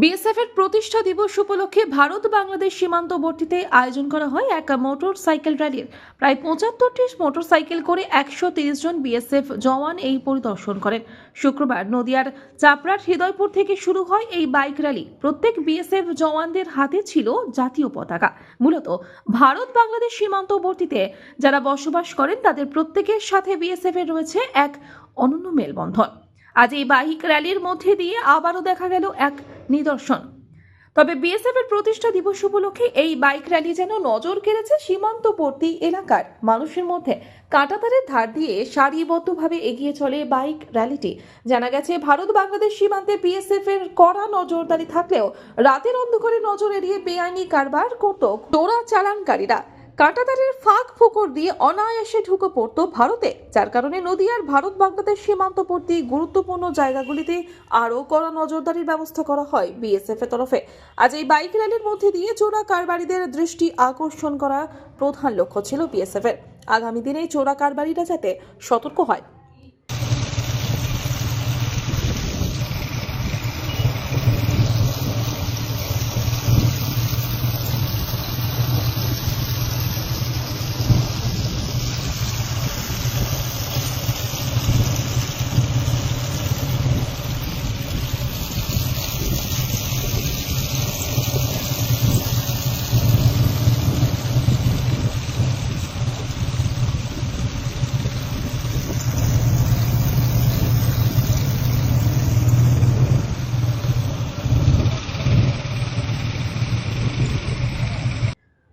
BSF এর প্রতিষ্ঠা দিবস উপলক্ষে ভারত বাংলাদেশ সীমান্তবর্তীতে আয়োজন করা হয় এক মোটর সাইকেল র্যালির। প্রায় পঁচাত্তরটি মোটর সাইকেল করে একশো জন বিএসএফ জওয়ান এই পরিদর্শন করেন। শুক্রবার নদিয়ার চাপড়ার হৃদয়পুর থেকে শুরু হয় এই বাইক র্যালি। প্রত্যেক বিএসএফ জওয়ানদের হাতে ছিল জাতীয় পতাকা। মূলত ভারত বাংলাদেশ সীমান্তবর্তীতে যারা বসবাস করেন, তাদের প্রত্যেকের সাথে বিএসএফ এর রয়েছে এক অনন্য মেলবন্ধন। আজ এই বাইক র্যালির মধ্যে দিয়ে আবারও দেখা গেল এক নিদর্শন। তবে বিএসএফ এর প্রতিষ্ঠা দিবস উপলক্ষে এই বাইক র্যালি যেন নজর কেড়েছে সীমান্তবর্তী এলাকার। মানুষের মধ্যে কাঁটাতারের ধার দিয়ে সারিবদ্ধভাবে এগিয়ে চলে বাইক র্যালিটি। জানা গেছে, ভারত বাংলাদেশ সীমান্তে বিএসএফ এর কড়া নজরদারি থাকলেও রাতের অন্ধকারে নজর এড়িয়ে বেআইনি কারবার করত চোরা চালানকারীরা কাঁটাতারের ফাঁক ফোকর দিয়ে অনায়াসে ঢুকে পড়তো ভারতে, যার কারণে নদী আর ভারত বাংলাদেশ সীমান্তবর্তী গুরুত্বপূর্ণ জায়গাগুলিতে আরও কড়া নজরদারির ব্যবস্থা করা হয় বিএসএফ এর তরফে। আজ এই বাইক র্যালির মধ্যে দিয়ে চোরা কারবারিদের দৃষ্টি আকর্ষণ করা প্রধান লক্ষ্য ছিল বিএসএফ এর আগামী দিনে চোরা কারবারিরা যাতে সতর্ক হয়